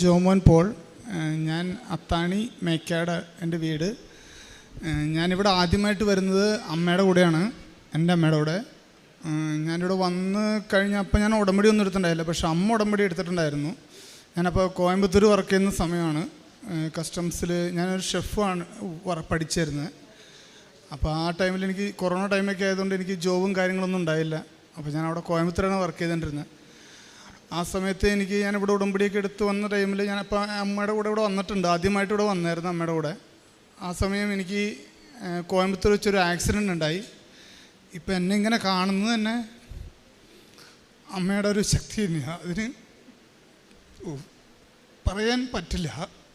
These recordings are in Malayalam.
ജോമോൻ പോൾ ഞാൻ അത്താണി മേക്കാട് എന്റെ വീട്. ഞാനിവിടെ ആദ്യമായിട്ട് വരുന്നത് അമ്മയുടെ കൂടെയാണ് എന്റെ അമ്മയുടെ കൂടെ. ഞാനിവിടെ വന്ന് കഴിഞ്ഞപ്പോൾ ഞാൻ ഉടമ്പടി ഒന്നും എടുത്തിട്ടുണ്ടായില്ല പക്ഷെ അമ്മ ഉടമ്പടി എടുത്തിട്ടുണ്ടായിരുന്നു. ഞാനപ്പോൾ കോയമ്പത്തൂർ വർക്ക് ചെയ്യുന്ന സമയമാണ്. കസ്റ്റംസിൽ ഞാനൊരു ഷെഫാണ് പഠിച്ചിരുന്നത് അപ്പോൾ ആ ടൈമിൽ എനിക്ക് കൊറോണ ടൈമൊക്കെ ആയതുകൊണ്ട് എനിക്ക് ജോബും കാര്യങ്ങളൊന്നും ഉണ്ടായില്ല. അപ്പോൾ ഞാൻ അവിടെ കോയമ്പത്തൂരാണ് വർക്ക് ചെയ്തുകൊണ്ടിരുന്നത് ആ സമയത്ത് എനിക്ക് ഞാൻ ഇവിടെ ഉടമ്പടിയൊക്കെ എടുത്ത് വന്ന ടൈമിൽ ഞാൻ അപ്പം അമ്മയുടെ കൂടെ ഇവിടെ വന്നിട്ടുണ്ട്. ആദ്യമായിട്ട് ഇവിടെ വന്നായിരുന്നു അമ്മയുടെ കൂടെ. ആ സമയം എനിക്ക് കോയമ്പത്തൂർ വെച്ചൊരു ആക്സിഡന്റ് ഉണ്ടായി. ഇപ്പം എന്നെ ഇങ്ങനെ കാണുന്നത് തന്നെ അമ്മയുടെ ഒരു ശക്തി തന്നെയാണ് അതിന് പറയാൻ പറ്റില്ല.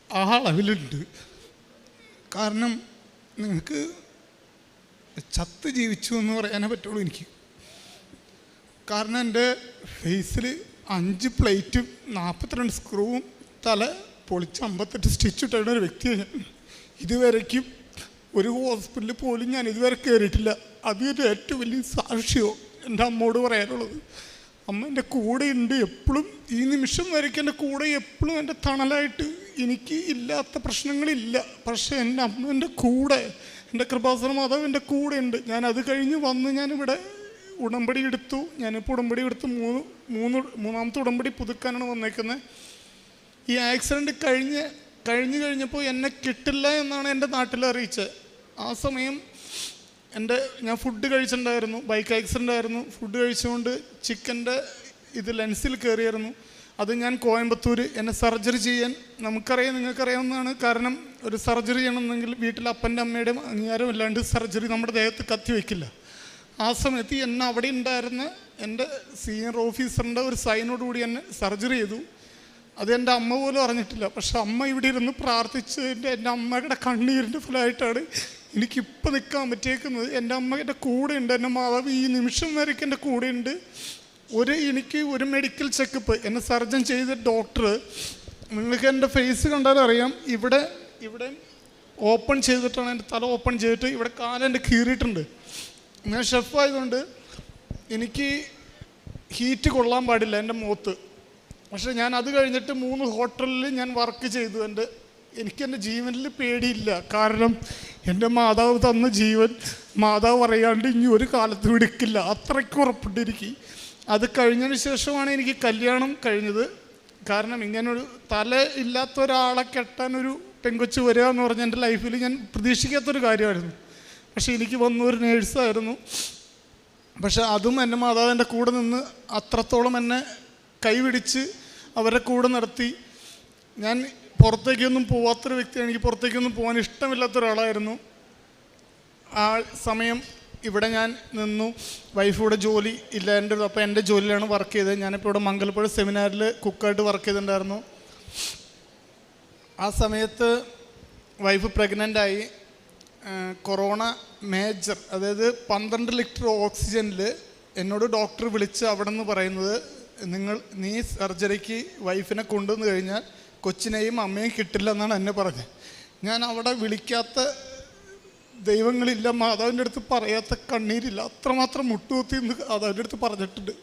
ആ അളവിലുണ്ട്. കാരണം നിങ്ങൾക്ക് ചത്ത് ജീവിച്ചു എന്ന് പറയാനേ പറ്റുള്ളൂ എനിക്ക്. കാരണം എന്റെ ഫേസിൽ അഞ്ച് പ്ലേറ്റും നാൽപ്പത്തിരണ്ട് സ്ക്രൂവും തല പൊളിച്ച് അമ്പത്തെട്ട് സ്റ്റിച്ച് ഇട്ടുന്ന ഒരു വ്യക്തിയാണ് ഞാൻ ഇതുവരയ്ക്കും ഒരു ഹോസ്പിറ്റലിൽ പോലും ഞാൻ ഇതുവരെ കയറിയിട്ടില്ല അതൊരു ഏറ്റവും വലിയ സാക്ഷിയോ എന്റെ അമ്മോട് പറയാനുള്ളത് അമ്മ എന്റെ കൂടെ ഉണ്ട് എപ്പോഴും. ഈ നിമിഷം വരയ്ക്ക് എന്റെ കൂടെ എപ്പോഴും എന്റെ തണലായിട്ട് എനിക്ക് ഇല്ലാത്ത പ്രശ്നങ്ങളില്ല. പക്ഷേ എന്റെ അമ്മ എന്റെ കൂടെ എന്റെ കൃപാസന മാതാവ് എന്റെ കൂടെ ഉണ്ട്. ഞാൻ അത് കഴിഞ്ഞ് വന്ന് ഞാനിവിടെ ഉടമ്പടി എടുത്തു. ഞാനിപ്പോൾ ഉടമ്പടി എടുത്ത് മൂന്ന് മൂന്ന് മൂന്നാമത്തെ ഉടമ്പടി പുതുക്കാനാണ് വന്നേക്കുന്നത് ഈ ആക്സിഡന്റ് കഴിഞ്ഞ് കഴിഞ്ഞ് കഴിഞ്ഞപ്പോൾ എന്നെ കിട്ടില്ല എന്നാണ് എന്റെ നാട്ടിൽ അറിയിച്ചത്. ആ സമയം എന്റെ ഞാൻ ഫുഡ് കഴിച്ചിട്ടുണ്ടായിരുന്നു. ബൈക്ക് ആക്സിഡന്റ് ആയിരുന്നു. ഫുഡ് കഴിച്ചുകൊണ്ട് ചിക്കന്റെ ഇത് ലെൻസിൽ കയറിയായിരുന്നു അത് ഞാൻ കോയമ്പത്തൂർ എന്നെ സർജറി ചെയ്യാൻ നമുക്കറിയാം നിങ്ങൾക്കറിയാവുന്നതാണ്. കാരണം ഒരു സർജറി ചെയ്യണമെന്നെങ്കിൽ വീട്ടിൽ അപ്പന്റെ അമ്മയുടെയും അംഗീകാരം ഇല്ലാണ്ട് സർജറി നമ്മുടെ ദേഹത്ത് കത്തി വയ്ക്കില്ല. ആ സമയത്ത് എന്നെ അവിടെ ഉണ്ടായിരുന്ന എന്റെ സീനിയർ ഓഫീസറിന്റെ ഒരു സൈനോട് കൂടി എന്നെ സർജറി ചെയ്തു. അത് എന്റെ അമ്മ പോലും അറിഞ്ഞിട്ടില്ല. പക്ഷെ അമ്മ ഇവിടെ ഇരുന്ന് പ്രാർത്ഥിച്ചതിന്റെ എന്റെ അമ്മയുടെ കണ്ണീരിന്റെ ഫലമായിട്ടാണ് എനിക്കിപ്പോൾ നിൽക്കാൻ പറ്റിയേക്കുന്നത്. എന്റെ അമ്മ എന്റെ കൂടെ ഉണ്ട് എന്റെ മാതാവ് ഈ നിമിഷം വരെയൊക്കെ എന്റെ കൂടെ ഉണ്ട് ഒരു എനിക്ക് ഒരു മെഡിക്കൽ ചെക്കപ്പ് എന്നെ സർജൻ ചെയ്ത ഡോക്ടർ നിങ്ങൾക്ക് എന്റെ ഫേസ് കണ്ടാൽ അറിയാം. ഇവിടെ ഇവിടെ ഓപ്പൺ ചെയ്തിട്ടാണ് എന്റെ തല ഓപ്പൺ ചെയ്തിട്ട് ഇവിടെ കാലെന്റെ കീറിയിട്ടുണ്ട്. ഞാൻ ഷെഫായതുകൊണ്ട് എനിക്ക് ഹീറ്റ് കൊള്ളാൻ പാടില്ല എന്റെ മുഖത്ത് പക്ഷെ ഞാൻ അത് കഴിഞ്ഞിട്ട് മൂന്ന് ഹോട്ടലിൽ ഞാൻ വർക്ക് ചെയ്തു. എന്റെ എനിക്ക് എന്റെ ജീവനിൽ പേടിയില്ല. കാരണം എന്റെ മാതാവ് തന്ന ജീവൻ മാതാവ് അറിയാണ്ട് ഇനി ഒരു കാലത്ത് എടുക്കില്ല. അത്രയ്ക്ക് ഉറപ്പിട്ടിരിക്കി. അത് കഴിഞ്ഞതിന് ശേഷമാണ് എനിക്ക് കല്യാണം കഴിഞ്ഞത്. കാരണം ഇങ്ങനൊരു തല ഇല്ലാത്ത ഒരാളെ കെട്ടാൻ ഒരു പെങ്കൊച്ച് വരിക എന്ന് പറഞ്ഞ എന്റെ ലൈഫിൽ ഞാൻ പ്രതീക്ഷിക്കാത്തൊരു കാര്യമായിരുന്നു. പക്ഷേ എനിക്ക് വന്ന ഒരു നേഴ്സായിരുന്നു. പക്ഷെ അതും എന്റെ മാതാവ് എന്റെ കൂടെ നിന്ന് അത്രത്തോളം എന്നെ കൈപിടിച്ച് അവരെ കൂടെ നടത്തി. ഞാൻ പുറത്തേക്കൊന്നും പോവാത്തൊരു വ്യക്തിയാണ്. എനിക്ക് പുറത്തേക്കൊന്നും പോകാൻ ഇഷ്ടമില്ലാത്ത ഒരാളായിരുന്നു ആ സമയം ഇവിടെ ഞാൻ നിന്നു. വൈഫ് ഇവിടെ ജോലി ഇല്ല എന്റെ അപ്പോൾ എന്റെ ജോലിയിലാണ് വർക്ക് ചെയ്തത്. ഞാനിപ്പോൾ ഇവിടെ മംഗലപ്പുഴ സെമിനാറിൽ കുക്കായിട്ട് വർക്ക് ചെയ്തിട്ടുണ്ടായിരുന്നു. ആ സമയത്ത് വൈഫ് പ്രഗ്നന്റ് ആയി കൊറോണ മേജർ അതായത് പന്ത്രണ്ട് ലിറ്റർ ഓക്സിജനിൽ എന്നോട് ഡോക്ടർ വിളിച്ച് അവിടെ നിന്ന് പറയുന്നത് നിങ്ങൾ നീ സർജറിക്ക് വൈഫിനെ കൊണ്ടുവന്നു കഴിഞ്ഞാൽ കൊച്ചിനെയും അമ്മയും കിട്ടില്ല എന്നാണ് എന്നെ പറഞ്ഞത്. ഞാൻ അവിടെ വിളിക്കാത്ത ദൈവങ്ങളില്ല മാതാവിന്റെ അടുത്ത് പറയാത്ത കണ്ണീരില്ല അത്രമാത്രം മുട്ടുകുത്തി എന്ന് മാതാവിന്റെ അടുത്ത് പറഞ്ഞിട്ടുണ്ട്.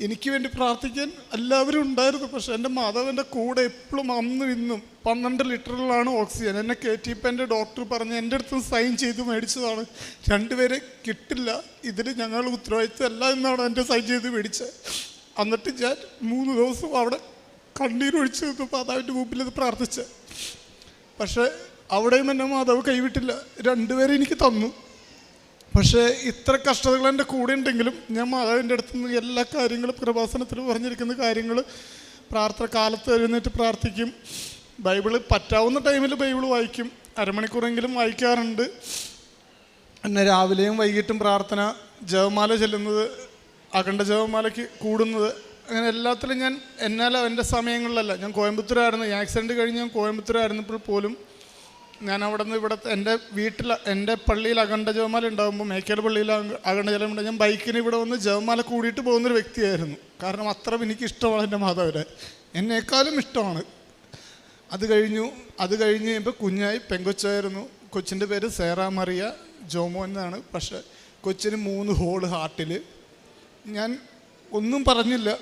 എനിക്ക് വേണ്ടി പ്രാർത്ഥിക്കാൻ എല്ലാവരും ഉണ്ടായിരുന്നു. പക്ഷെ എന്റെ മാതാവിന്റെ കൂടെ എപ്പോഴും അന്നും ഇന്നും പന്ത്രണ്ട് ലിറ്ററിലാണ് ഓക്സിജൻ. എന്നെ കയറ്റിയപ്പോൾ എന്റെ ഡോക്ടർ പറഞ്ഞ് എന്റെ അടുത്ത് സൈൻ ചെയ്ത് മേടിച്ചതാണ്. രണ്ടുപേരെ കിട്ടില്ല. ഇതിൽ ഞങ്ങൾ ഉത്തരവാദിത്തമല്ല എന്നാണ് എന്റെ സൈൻ ചെയ്ത് മേടിച്ചത്. എന്നിട്ട് ഞാൻ മൂന്ന് ദിവസം അവിടെ കണ്ണീരൊഴിച്ച് നിന്ന് മാതാവിന്റെ മുമ്പിൽ ഇത് പ്രാർത്ഥിച്ചത്. പക്ഷേ അവിടെയും എന്റെ മാതാവ് കൈവിട്ടില്ല. രണ്ടുപേരെ എനിക്ക് തന്നു. പക്ഷേ ഇത്ര കഷ്ടതകൾ എന്റെ കൂടെ ഉണ്ടെങ്കിലും ഞാൻ മാതാവിന്റെ അടുത്ത് നിന്ന് എല്ലാ കാര്യങ്ങളും കൃപാസനത്തിൽ പറഞ്ഞിരിക്കുന്ന കാര്യങ്ങൾ പ്രാർത്ഥന കാലത്ത് എഴുന്നേറ്റ് പ്രാർത്ഥിക്കും. ബൈബിൾ പറ്റാവുന്ന ടൈമിൽ ബൈബിൾ വായിക്കും. അരമണിക്കൂറെങ്കിലും വായിക്കാറുണ്ട്. പിന്നെ രാവിലെയും വൈകിട്ടും പ്രാർത്ഥന ജപമാല ചെല്ലുന്നത് അഖണ്ഡ ജപമാലയ്ക്ക് കൂടുന്നത്. അങ്ങനെ എല്ലാത്തിലും ഞാൻ എന്നാൽ എന്റെ സമയങ്ങളിലല്ല. ഞാൻ കോയമ്പത്തൂരായിരുന്നു. ആക്സിഡന്റ് കഴിഞ്ഞ് ഞാൻ കോയമ്പത്തൂരായിരുന്നപ്പോൾ പോലും ഞാൻ അവിടെ നിന്ന് ഇവിടെ എന്റെ വീട്ടിൽ എന്റെ പള്ളിയിൽ അഖണ്ഡ ജപമാല ഉണ്ടാകുമ്പോൾ മേക്കൽ പള്ളിയിൽ അഖ- അഖണ്ഡ ജലം ഉണ്ട്. ഞാൻ ബൈക്കിന് ഇവിടെ വന്ന് ജപമാല കൂടിയിട്ട് പോകുന്നൊരു വ്യക്തിയായിരുന്നു. കാരണം അത്ര എനിക്ക് ഇഷ്ടമാണ് എന്റെ മാതാവിനെ. എന്നേക്കാളും ഇഷ്ടമാണ്. അത് കഴിഞ്ഞു അത് കഴിഞ്ഞ് കഴിയുമ്പോൾ കുഞ്ഞായി പെങ്കൊച്ചായിരുന്നു. കൊച്ചിന്റെ പേര് സേറ മറിയ ജോമോ എന്നാണ്. പക്ഷെ കൊച്ചിന് മൂന്ന് ഹോൾ ഹാർട്ടിൽ. ഞാൻ ഒന്നും പറഞ്ഞില്ല.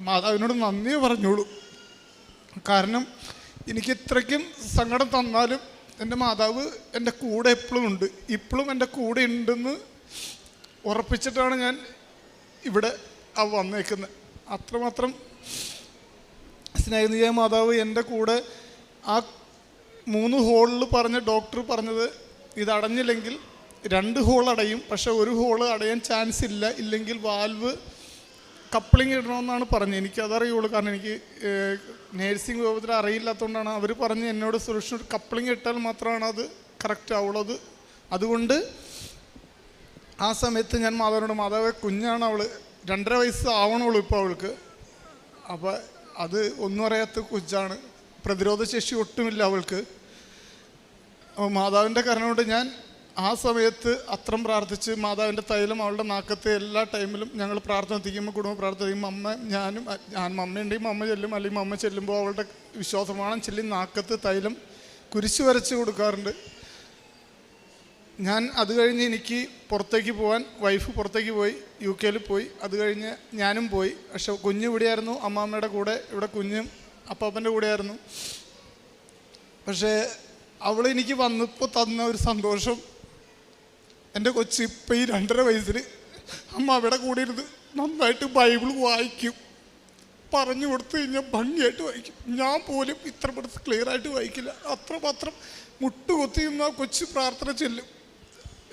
മാതാവിനോട് നന്ദിയേ പറഞ്ഞോളൂ. കാരണം എനിക്ക് ഇത്രയ്ക്കും സങ്കടം തന്നാലും എന്റെ മാതാവ് എന്റെ കൂടെ എപ്പോഴും ഉണ്ട്. ഇപ്പോഴും എന്റെ കൂടെ ഉണ്ടെന്ന് ഉറപ്പിച്ചിട്ടാണ് ഞാൻ ഇവിടെ ആ വന്നേക്കുന്നത്. അത്രമാത്രം സ്നേഹനീയ മാതാവ് എന്റെ കൂടെ ആ മൂന്ന് ഹോളിൽ പറഞ്ഞ ഡോക്ടർ പറഞ്ഞത് ഇതടഞ്ഞില്ലെങ്കിൽ രണ്ട് ഹോൾ അടയും പക്ഷെ ഒരു ഹോൾ അടയാൻ ചാൻസ് ഇല്ല. ഇല്ലെങ്കിൽ വാൽവ് കപ്ലിംഗ് ഇടണമെന്നാണ് പറഞ്ഞത്. എനിക്കതറിയുള്ളൂ. കാരണം എനിക്ക് നേഴ്സിംഗ് വിഭാഗത്തിൽ അറിയില്ലാത്തതുകൊണ്ടാണ് അവർ പറഞ്ഞ് എന്നോട് സുരക്ഷ കപ്ലിംഗ് ഇട്ടാൽ മാത്രമാണ് അത് കറക്റ്റ് ആവുള്ളത്. അതുകൊണ്ട് ആ സമയത്ത് ഞാൻ മാതാവിനോട് മാതാവ് കുഞ്ഞാണ് അവൾ രണ്ടര വയസ്സ് ആവണുള്ളൂ ഇപ്പോൾ അവൾക്ക്. അപ്പോൾ അത് ഒന്നും അറിയാത്ത കുഞ്ഞാണ്. പ്രതിരോധ ശേഷി ഒട്ടുമില്ല അവൾക്ക്. അപ്പോൾ മാതാവിന്റെ കാരണം കൊണ്ട് ഞാൻ ആ സമയത്ത് അത്രം പ്രാർത്ഥിച്ച് മാതാവിന്റെ തൈലം അവളുടെ നാക്കത്തെ എല്ലാ ടൈമിലും ഞങ്ങൾ പ്രാർത്ഥന എത്തിക്കുമ്പോൾ കുടുംബ പ്രാർത്ഥന ചെയ്യും അമ്മ ഞാനും ഞാൻ മമ്മയുണ്ടെങ്കിൽ അമ്മ ചെല്ലും അല്ലെങ്കിൽ അമ്മ ചെല്ലുമ്പോൾ അവളുടെ വിശ്വാസമാണ് ചെല്ലി നാക്കത്ത് തൈലം കുരിശ് വരച്ച് കൊടുക്കാറുണ്ട്. ഞാൻ അത് കഴിഞ്ഞ് എനിക്ക് പുറത്തേക്ക് പോകാൻ വൈഫ് പുറത്തേക്ക് പോയി യു കെയിൽ പോയി. അത് കഴിഞ്ഞ് ഞാനും പോയി. പക്ഷെ കുഞ്ഞ് ഇവിടെയായിരുന്നു അമ്മാമ്മയുടെ കൂടെ ഇവിടെ കുഞ്ഞും അപ്പാപ്പന്റെ കൂടെയായിരുന്നു. പക്ഷേ അവൾ എനിക്ക് വന്നപ്പോൾ തന്ന ഒരു സന്തോഷം എന്റെ കൊച്ച് ഇപ്പം ഈ രണ്ടര വയസ്സിൽ അമ്മ അവിടെ കൂടെ ഇരുന്ന് നന്നായിട്ട് ബൈബിൾ വായിക്കും. പറഞ്ഞു കൊടുത്തു കഴിഞ്ഞാൽ ഭംഗിയായിട്ട് വായിക്കും. ഞാൻ പോലും ഇത്ര പെടുത്ത് ക്ലിയർ ആയിട്ട് വായിക്കില്ല. അത്രമാത്രം മുട്ടുകൊത്തി നിന്ന് ആ കൊച്ച് പ്രാർത്ഥന ചെല്ലും.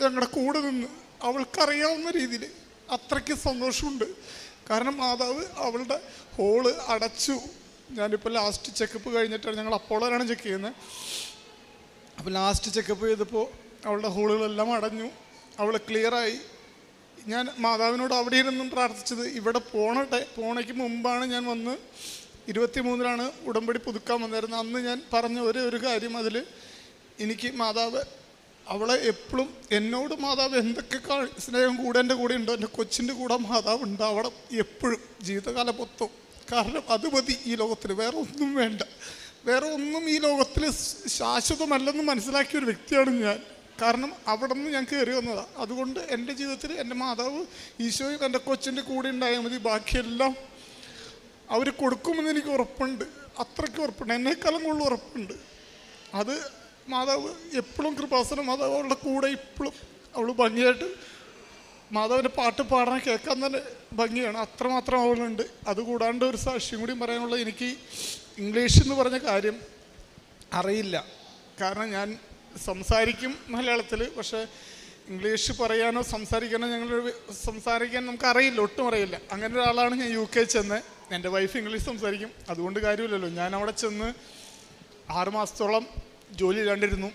ഞങ്ങളുടെ കൂടെ നിന്ന് അവൾക്കറിയാവുന്ന രീതിയിൽ അത്രയ്ക്ക് സന്തോഷമുണ്ട്. കാരണം മാതാവ് അവളുടെ ഹോൾ അടച്ചു. ഞാനിപ്പോൾ ലാസ്റ്റ് ചെക്കപ്പ് കഴിഞ്ഞിട്ടാണ് ഞങ്ങൾ അപ്പോളാണ് ചെക്ക് ചെയ്യുന്നത്. അപ്പോൾ ലാസ്റ്റ് ചെക്കപ്പ് ചെയ്തപ്പോൾ അവളുടെ ഹോളുകളെല്ലാം അടഞ്ഞു. അവൾ ക്ലിയറായി ഞാൻ മാതാവിനോട് അവിടെ ഇരുന്നും പ്രാർത്ഥിച്ചത് ഇവിടെ പോണട്ടെ പോണയ്ക്ക് മുമ്പാണ് ഞാൻ വന്ന് ഇരുപത്തി മൂന്നിലാണ് ഉടമ്പടി പുതുക്കാൻ വന്നിരുന്നത്. അന്ന് ഞാൻ പറഞ്ഞ ഒരേ ഒരു കാര്യം അതിൽ എനിക്ക് മാതാവ് അവളെ എപ്പോഴും എന്നോട് മാതാവ് എന്തൊക്കെ സ്നേഹം കൂടെ എന്റെ കൂടെ ഉണ്ടോ എന്റെ കൊച്ചിന്റെ കൂടെ മാതാവ് ഉണ്ടാവണം എപ്പോഴും ജീവിതകാല മൊത്തം. കാരണം അത് മതി ഈ ലോകത്തിൽ വേറെ ഒന്നും വേണ്ട. വേറെ ഒന്നും ഈ ലോകത്തിൽ ശാശ്വതമല്ലെന്ന് മനസ്സിലാക്കിയ ഒരു വ്യക്തിയാണ് ഞാൻ. കാരണം അവിടെ നിന്ന് ഞാൻ കയറി വന്നതാണ് അതുകൊണ്ട് എന്റെ ജീവിതത്തിൽ എന്റെ മാതാവ് ഈശോയും എന്റെ കൊച്ചിന്റെ കൂടെ ഉണ്ടായാൽ മതി. ബാക്കിയെല്ലാം അവർ കൊടുക്കുമെന്ന് എനിക്ക് ഉറപ്പുണ്ട്. അത്രയ്ക്ക് ഉറപ്പുണ്ട്. എന്നെക്കാളും കൂടുതൽ ഉറപ്പുണ്ട്. അത് മാതാവ് എപ്പോഴും കൃപാസന മാതാവ് അവളുടെ കൂടെ ഇപ്പോഴും അവൾ ഭംഗിയായിട്ട് മാതാവിന്റെ പാട്ട് പാടാൻ കേൾക്കാൻ തന്നെ ഭംഗിയാണ്. അത്രമാത്രം അവളുണ്ട്. അതുകൂടാണ്ട് ഒരു സാക്ഷ്യം കൂടി പറയാനുള്ളത് എനിക്ക് ഇംഗ്ലീഷ് എന്ന് പറഞ്ഞ കാര്യം അറിയില്ല. കാരണം ഞാൻ സംസാരിക്കും മലയാളത്തിൽ പക്ഷേ ഇംഗ്ലീഷ് പറയാനോ സംസാരിക്കാനോ ഞങ്ങൾ സംസാരിക്കാൻ നമുക്ക് അറിയില്ല ഒട്ടും അറിയില്ല. അങ്ങനെ ഒരാളാണ് ഞാൻ യു കെ ചെന്ന് എന്റെ വൈഫ് ഇംഗ്ലീഷ് സംസാരിക്കും. അതുകൊണ്ട് കാര്യമില്ലല്ലോ. ഞാൻ അവിടെ ചെന്ന് ആറ് മാസത്തോളം ജോലി ഇല്ലാണ്ടിരുന്നു.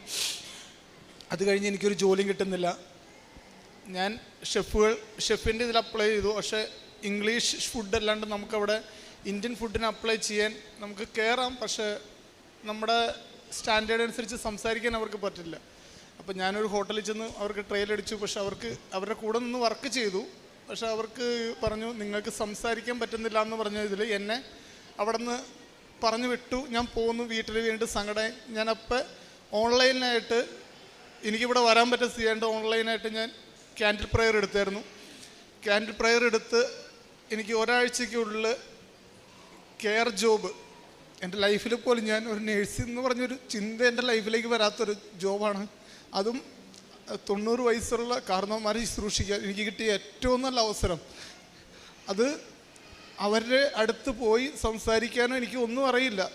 അത് കഴിഞ്ഞ് എനിക്കൊരു ജോലിയും കിട്ടുന്നില്ല. ഞാൻ ഷെഫുകൾ ഷെഫിന്റെ ഇതിൽ അപ്ലൈ ചെയ്തു. പക്ഷേ ഇംഗ്ലീഷ് ഫുഡ് അല്ലാണ്ട് നമുക്കവിടെ ഇന്ത്യൻ ഫുഡിന് അപ്ലൈ ചെയ്യാൻ നമുക്ക് കയറാം പക്ഷേ നമ്മുടെ സ്റ്റാൻഡേർഡ് അനുസരിച്ച് സംസാരിക്കാൻ അവർക്ക് പറ്റില്ല. അപ്പോൾ ഞാനൊരു ഹോട്ടലിൽ ചെന്ന് അവർക്ക് ട്രെയിൽ അടിച്ചു. പക്ഷെ അവർക്ക് അവരുടെ കൂടെ നിന്ന് വർക്ക് ചെയ്തു. പക്ഷെ അവർക്ക് പറഞ്ഞു നിങ്ങൾക്ക് സംസാരിക്കാൻ പറ്റുന്നില്ല എന്ന് പറഞ്ഞ ഇതിൽ എന്നെ അവിടെ നിന്ന് പറഞ്ഞു വിട്ടു. ഞാൻ പോകുന്നു വീട്ടിൽ വീണ്ടും സങ്കടം ഞാനപ്പോൾ ഓൺലൈനായിട്ട് എനിക്കിവിടെ വരാൻ പറ്റുന്ന സ്ഥിതിയായിട്ട് ഓൺലൈനായിട്ട് ഞാൻ ക്യാൻഡിൽ പ്രയർ എടുത്തായിരുന്നു. ക്യാൻഡിൽ പ്രയർ എടുത്ത് എനിക്ക് ഒരാഴ്ചയ്ക്കുള്ളിൽ കെയർ ജോബ് എന്റെ ലൈഫിൽ പോലും ഞാൻ ഒരു നേഴ്സ് എന്ന് പറഞ്ഞൊരു ചിന്ത എന്റെ ലൈഫിലേക്ക് വരാത്തൊരു ജോബാണ്. അതും തൊണ്ണൂറ് വയസ്സുള്ള കാരണവന്മാരെ ശുശ്രൂഷിക്കാൻ എനിക്ക് കിട്ടിയ ഏറ്റവും നല്ല അവസരം. അത് അവരുടെ അടുത്ത് പോയി സംസാരിക്കാനോ എനിക്ക് ഒന്നും അറിയില്ല.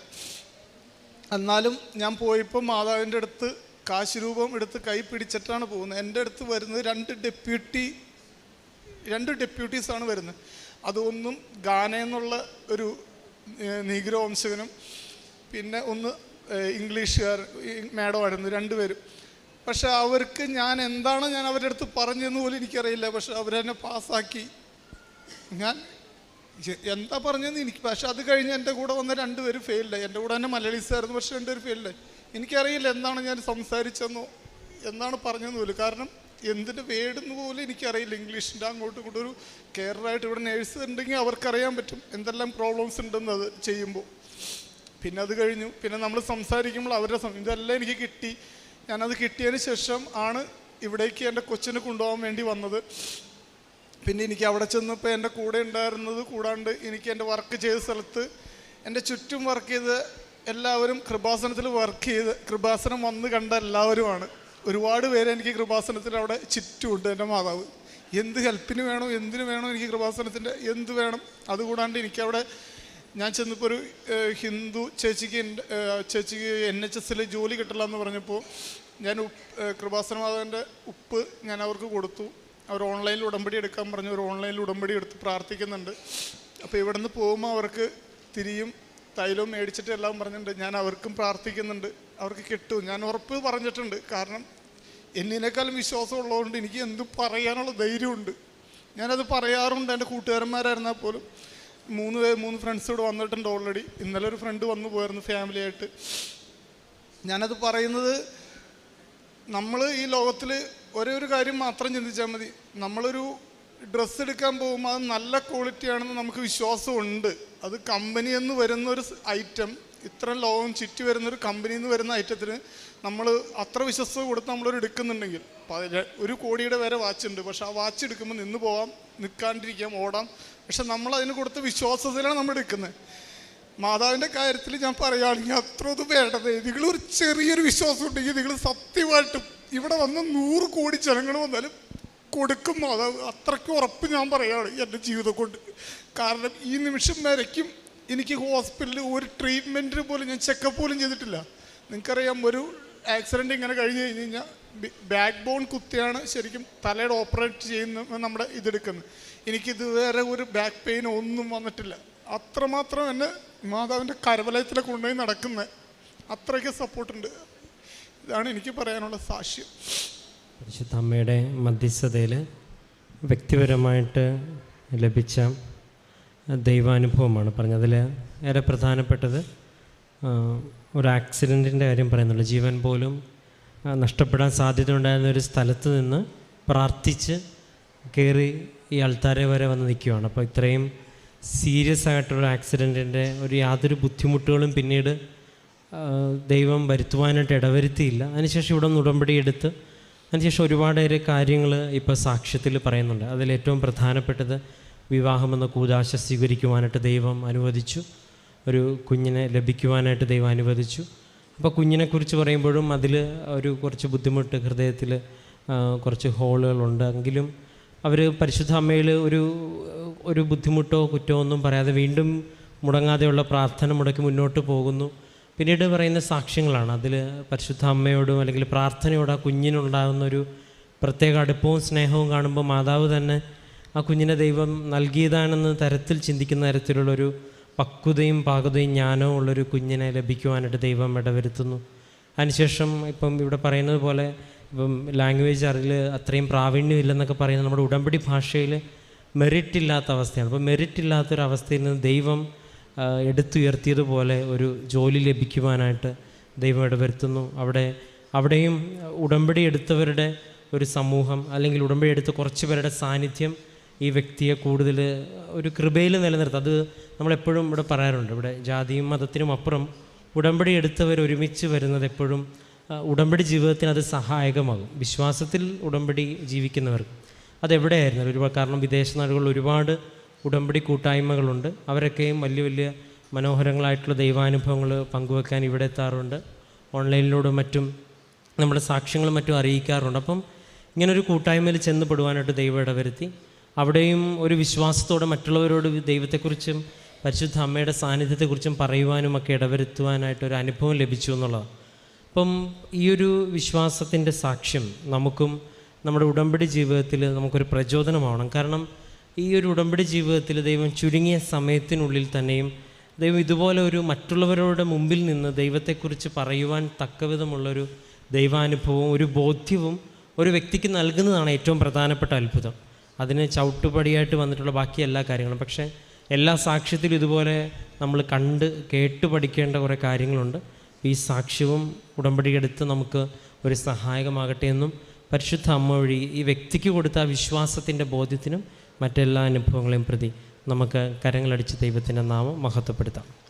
എന്നാലും ഞാൻ പോയപ്പോൾ മാതാവിന്റെ അടുത്ത് കാശ് രൂപം എടുത്ത് കൈ പിടിച്ചിട്ടാണ് പോകുന്നത്. എന്റെ അടുത്ത് വരുന്നത് രണ്ട് ഡെപ്യൂട്ടി രണ്ട് ഡെപ്യൂട്ടീസാണ് വരുന്നത്. അതൊന്നും ഗാന എന്നുള്ള ഒരു നീഗ്രോ വംശകനും പിന്നെ ഒന്ന് ഇംഗ്ലീഷുകാർ മാഡമായിരുന്നു രണ്ടുപേരും. പക്ഷെ അവർക്ക് ഞാൻ എന്താണ് ഞാൻ അവരുടെ അടുത്ത് പറഞ്ഞതെന്ന് പോലും എനിക്കറിയില്ല. പക്ഷെ അവരെന്നെ പാസ്സാക്കി. ഞാൻ എന്താ പറഞ്ഞതെന്ന് എനിക്ക് പക്ഷെ അത് കഴിഞ്ഞ് എന്റെ കൂടെ വന്ന രണ്ടുപേരും ഫെയിലായി എന്റെ കൂടെ തന്നെ മലയാളീസായിരുന്നു പക്ഷെ രണ്ടുപേരും ഫെയിലായി എനിക്കറിയില്ല എന്താണ് ഞാൻ സംസാരിച്ചെന്നോ എന്താണ് പറഞ്ഞതെന്ന് പോലും. കാരണം എന്തിന്റെ വേടെന്ന് പോലും എനിക്കറിയില്ല. ഇംഗ്ലീഷിന്റെ അങ്ങോട്ടും ഇങ്ങോട്ടും ഒരു കെയറായിട്ട് ഇവിടെ നേഴ്സ് ഉണ്ടെങ്കിൽ അവർക്കറിയാൻ പറ്റും എന്തെല്ലാം പ്രോബ്ലംസ് ഉണ്ടെന്ന് അത് ചെയ്യുമ്പോൾ. പിന്നെ അത് കഴിഞ്ഞു. പിന്നെ നമ്മൾ സംസാരിക്കുമ്പോൾ അവരുടെ സമയം. ഇതെല്ലാം എനിക്ക് കിട്ടി. ഞാനത് കിട്ടിയതിന് ശേഷം ആണ് ഇവിടേക്ക് എന്റെ കൊച്ചിനെ കൊണ്ടുപോകാൻ വേണ്ടി വന്നത്. പിന്നെ എനിക്ക് അവിടെ ചെന്നപ്പോൾ എന്റെ കൂടെ ഉണ്ടായിരുന്നത് കൂടാണ്ട് എനിക്ക് എന്റെ വർക്ക് ചെയ്ത സ്ഥലത്ത് എന്റെ ചുറ്റും വർക്ക് ചെയ്ത് എല്ലാവരും കൃപാസനത്തിൽ വർക്ക് ചെയ്ത് കൃപാസനം വന്ന് കണ്ട എല്ലാവരുമാണ്. ഒരുപാട് പേര് എനിക്ക് കൃപാസനത്തിൽ അവിടെ ചുറ്റുമുണ്ട് എന്റെ മാതാവ്. എന്ത് ഹെൽപ്പിന് വേണോ എന്തിനു വേണോ എനിക്ക് കൃപാസനത്തിന്റെ എന്ത് വേണം അതുകൂടാണ്ട് എനിക്കവിടെ ഞാൻ ചെന്നപ്പോൾ ഒരു ഹിന്ദു ചേച്ചിക്ക് ചേച്ചിക്ക് എൻ എച്ച് എസ്സിൽ ജോലി കിട്ടില്ല എന്ന് പറഞ്ഞപ്പോൾ ഞാൻ കൃപാസന മാതാവിന്റെ ഉപ്പ് ഞാൻ അവർക്ക് കൊടുത്തു. അവർ ഓൺലൈനിൽ ഉടമ്പടി എടുക്കാൻ പറഞ്ഞു. അവർ ഓൺലൈനിൽ ഉടമ്പടി എടുത്ത് പ്രാർത്ഥിക്കുന്നുണ്ട്. അപ്പോൾ ഇവിടെ നിന്ന് പോകുമ്പോൾ അവർക്ക് തിരിയും തൈലവും മേടിച്ചിട്ട് എല്ലാം പറഞ്ഞിട്ടുണ്ട്. ഞാൻ അവർക്കും പ്രാർത്ഥിക്കുന്നുണ്ട്. അവർക്ക് കിട്ടും. ഞാൻ ഉറപ്പ് പറഞ്ഞിട്ടുണ്ട്. കാരണം എന്നിനേക്കാളും വിശ്വാസം ഉള്ളതുകൊണ്ട് എനിക്ക് എന്ത് പറയാനുള്ള ധൈര്യമുണ്ട്. ഞാനത് പറയാറുണ്ട്. എന്റെ കൂട്ടുകാരന്മാരായിരുന്നാൽ പോലും മൂന്ന് പേര് മൂന്ന് ഫ്രണ്ട്സ് ഇവിടെ വന്നിട്ടുണ്ട് ഓൾറെഡി ഇന്നലെ ഒരു ഫ്രണ്ട് വന്നു പോയിരുന്നു ഫാമിലി ആയിട്ട്. ഞാനത് പറയുന്നത് നമ്മൾ ഈ ലോകത്തിൽ ഒരേ ഒരു കാര്യം മാത്രം ചിന്തിച്ചാൽ മതി. നമ്മളൊരു ഡ്രസ്സ് എടുക്കാൻ പോകുമ്പോൾ അത് നല്ല ക്വാളിറ്റി ആണെന്ന് നമുക്ക് വിശ്വാസമുണ്ട്. അത് കമ്പനിയെന്ന് വരുന്ന ഒരു ഐറ്റം ഇത്രയും ലോകം ചുറ്റി വരുന്നൊരു കമ്പനിയിൽ നിന്ന് വരുന്ന ഐറ്റത്തിന് നമ്മൾ അത്ര വിശ്വസത കൊടുത്ത് നമ്മളൊരു എടുക്കുന്നുണ്ടെങ്കിൽ ഒരു കോടിയുടെ വരെ വാച്ച് ഉണ്ട്. പക്ഷെ ആ വാച്ച് എടുക്കുമ്പോൾ നിന്ന് പോകാം നിൽക്കാണ്ടിരിക്കാം ഓടാം. പക്ഷെ നമ്മൾ അതിന് കൊടുത്ത വിശ്വാസത്തിലാണ് നമ്മൾ എടുക്കുന്നത്. മാതാവിന്റെ കാര്യത്തിൽ ഞാൻ പറയുകയാണെങ്കിൽ അത്ര ഒന്നും വേണ്ടത് നിങ്ങൾ ഒരു ചെറിയൊരു വിശ്വാസം ഉണ്ടെങ്കിൽ നിങ്ങൾ സത്യമായിട്ടും ഇവിടെ വന്ന് നൂറ് കോടി ജനങ്ങൾ വന്നാലും കൊടുക്കും. മാതാവ് അത്രയ്ക്ക് ഉറപ്പ് ഞാൻ പറയുകയാണ് എന്റെ ജീവിതം കൊണ്ട്. കാരണം ഈ നിമിഷം വരയ്ക്കും എനിക്ക് ഹോസ്പിറ്റലിൽ ഒരു ട്രീറ്റ്മെന്റിന് പോലും ഞാൻ ചെക്കപ്പ് പോലും ചെയ്തിട്ടില്ല. നിങ്ങൾക്കറിയാം ഒരു ആക്സിഡന്റ് ഇങ്ങനെ കഴിഞ്ഞ് കഴിഞ്ഞ് കഴിഞ്ഞാൽ ബാക്ക് ബോൺ കുത്തിയാണ് ശരിക്കും തലയുടെ ഓപ്പറേറ്റ് ചെയ്യുന്ന നമ്മുടെ ഇതെടുക്കുന്നത്. എനിക്കിതുവരെ ഒരു ബാക്ക് പെയിൻ ഒന്നും വന്നിട്ടില്ല. അത്രമാത്രം എന്നെ മാതാവിന്റെ കരവലയത്തിലെ കൊണ്ടുപോയി നടക്കുന്നത് അത്രയ്ക്ക് സപ്പോർട്ടുണ്ട്. ഇതാണ് എനിക്ക് പറയാനുള്ള സാക്ഷ്യം. പരിശുദ്ധ അമ്മയുടെ മധ്യസ്ഥതയിൽ വ്യക്തിപരമായിട്ട് ലഭിച്ച ദൈവാനുഭവമാണ് പറഞ്ഞത് അതിൽ ഏറെ പ്രധാനപ്പെട്ടത്. ഒരു ആക്സിഡന്റിന്റെ കാര്യം പറയുന്നുള്ളൂ ജീവൻ പോലും നഷ്ടപ്പെടാൻ സാധ്യത ഉണ്ടായിരുന്ന ഒരു സ്ഥലത്ത് നിന്ന് പ്രാർത്ഥിച്ച് കയറി ഈ അൾത്താരെ വരെ വന്ന് നിൽക്കുകയാണ് അപ്പോൾ ഇത്രയും സീരിയസ് ആയിട്ടുള്ള ആക്സിഡന്റിന്റെ ഒരു യാതൊരു ബുദ്ധിമുട്ടുകളും പിന്നീട് ദൈവം വരുത്തുവാനായിട്ട് ഇടവരുത്തിയില്ല. അതിനുശേഷം ഇവിടെ നിന്ന് ഉടമ്പടി എടുത്ത് അതിനുശേഷം ഒരുപാടേറെ കാര്യങ്ങൾ ഇപ്പോൾ സാക്ഷ്യത്തിൽ പറയുന്നുണ്ട്. അതിലേറ്റവും പ്രധാനപ്പെട്ടത് വിവാഹമെന്ന കൂതാശ സ്വീകരിക്കുവാനായിട്ട് ദൈവം അനുവദിച്ചു. ഒരു കുഞ്ഞിനെ ലഭിക്കുവാനായിട്ട് ദൈവം അനുവദിച്ചു. അപ്പോൾ കുഞ്ഞിനെക്കുറിച്ച് പറയുമ്പോഴും അതിൽ ഒരു കുറച്ച് ബുദ്ധിമുട്ട് ഹൃദയത്തിൽ കുറച്ച് ഹോളുകളുണ്ട്. എങ്കിലും അവർ പരിശുദ്ധ അമ്മയിൽ ഒരു ഒരു ബുദ്ധിമുട്ടോ കുറ്റമോ ഒന്നും പറയാതെ വീണ്ടും മുടങ്ങാതെയുള്ള പ്രാർത്ഥന മുടക്കി മുന്നോട്ട് പോകുന്നു. പിന്നീട് പറയുന്ന സാക്ഷ്യങ്ങളാണ്. അതിൽ പരിശുദ്ധ അമ്മയോടും അല്ലെങ്കിൽ പ്രാർത്ഥനയോടും ആ കുഞ്ഞിനുണ്ടാകുന്ന ഒരു പ്രത്യേക അടുപ്പവും സ്നേഹവും കാണുമ്പോൾ മാതാവ് തന്നെ ആ കുഞ്ഞിനെ ദൈവം നൽകിയതാണെന്ന് തരത്തിൽ ചിന്തിക്കുന്ന തരത്തിലുള്ളൊരു പക്വതയും പാകതയും ജ്ഞാനവും ഉള്ളൊരു കുഞ്ഞിനെ ലഭിക്കുവാനായിട്ട് ദൈവം ഇടവരുത്തുന്നു. അതിനുശേഷം ഇപ്പം ഇവിടെ പറയുന്നത് പോലെ ഇപ്പം ലാംഗ്വേജ് അറിയിൽ അത്രയും പ്രാവീണ്യം ഇല്ലെന്നൊക്കെ പറയുന്നത് നമ്മുടെ ഉടമ്പടി ഭാഷയിൽ മെറിറ്റ് ഇല്ലാത്ത അവസ്ഥയാണ്. അപ്പോൾ മെറിറ്റ് ഇല്ലാത്തൊരവസ്ഥയിൽ നിന്ന് ദൈവം എടുത്തുയർത്തിയതുപോലെ ഒരു ജോലി ലഭിക്കുവാനായിട്ട് ദൈവം ഇടവരുത്തുന്നു. അവിടെ അവിടെയും ഉടമ്പടി എടുത്തവരുടെ ഒരു സമൂഹം അല്ലെങ്കിൽ ഉടമ്പടി എടുത്ത കുറച്ച് പേരുടെ സാന്നിധ്യം ഈ വ്യക്തിയെ കൂടുതൽ ഒരു കൃപയിൽ നിലനിർത്തും അത് നമ്മളെപ്പോഴും ഇവിടെ പറയാറുണ്ട്. ഇവിടെ ജാതിയും മതത്തിനും അപ്പുറം ഉടമ്പടി എടുത്തവർ ഒരുമിച്ച് വരുന്നത് എപ്പോഴും ഉടമ്പടി ജീവിതത്തിന് അത് സഹായകമാകും. വിശ്വാസത്തിൽ ഉടമ്പടി ജീവിക്കുന്നവർക്ക് അതെവിടെയായിരുന്നു? ഒരുപാട് കാരണം വിദേശ നാടുകളിൽ ഒരുപാട് ഉടമ്പടി കൂട്ടായ്മകളുണ്ട്. അവരൊക്കെയും വലിയ വലിയ മനോഹരങ്ങളായിട്ടുള്ള ദൈവാനുഭവങ്ങൾ പങ്കുവെക്കാൻ ഇവിടെ എത്താറുണ്ട്. ഓൺലൈനിലൂടെ മറ്റും നമ്മുടെ സാക്ഷ്യങ്ങളും മറ്റും അറിയിക്കാറുണ്ട്. അപ്പം ഇങ്ങനൊരു കൂട്ടായ്മയിൽ ചെന്ന് പെടുവാനായിട്ട് ദൈവം ഇടവരുത്തി. അവിടെയും ഒരു വിശ്വാസത്തോടെ മറ്റുള്ളവരോട് ദൈവത്തെക്കുറിച്ചും പരിശുദ്ധ അമ്മയുടെ സാന്നിധ്യത്തെക്കുറിച്ചും പറയുവാനും ഒക്കെ ഇടവരുത്തുവാനായിട്ട് ഒരു അനുഭവം ലഭിച്ചു എന്നുള്ളതാണ്. അപ്പം ഈ ഒരു വിശ്വാസത്തിന്റെ സാക്ഷ്യം നമുക്കും നമ്മുടെ ഉടമ്പടി ജീവിതത്തിൽ നമുക്കൊരു പ്രചോദനമാവണം. കാരണം ഈ ഒരു ഉടമ്പടി ജീവിതത്തിൽ ദൈവം ചുരുങ്ങിയ സമയത്തിനുള്ളിൽ തന്നെയും ദൈവം ഇതുപോലെ ഒരു മറ്റുള്ളവരുടെ മുമ്പിൽ നിന്ന് ദൈവത്തെക്കുറിച്ച് പറയുവാൻ തക്കവിധമുള്ളൊരു ദൈവാനുഭവവും ഒരു ബോധ്യവും ഒരു വ്യക്തിക്ക് നൽകുന്നതാണ് ഏറ്റവും പ്രധാനപ്പെട്ട അത്ഭുതം. അതിന് ചവിട്ടുപടിയായിട്ട് വന്നിട്ടുള്ള ബാക്കി എല്ലാ കാര്യങ്ങളും. പക്ഷേ എല്ലാ സാക്ഷ്യത്തിലും ഇതുപോലെ നമ്മൾ കണ്ട് കേട്ട് പഠിക്കേണ്ട കുറേ കാര്യങ്ങളുണ്ട്. ഈ സാക്ഷ്യവും ഉടമ്പടിയെടുത്ത് നമുക്ക് ഒരു സഹായകമാകട്ടെ എന്നും പരിശുദ്ധ അമ്മ വഴി ഈ വ്യക്തിക്ക് കൊടുത്ത ആ വിശ്വാസത്തിന്റെ ബോധ്യത്തിനും മറ്റെല്ലാ അനുഭവങ്ങളെയും പ്രതി നമുക്ക് കരങ്ങളടിച്ച് ദൈവത്തിന്റെ നാമം മഹത്വപ്പെടുത്താം.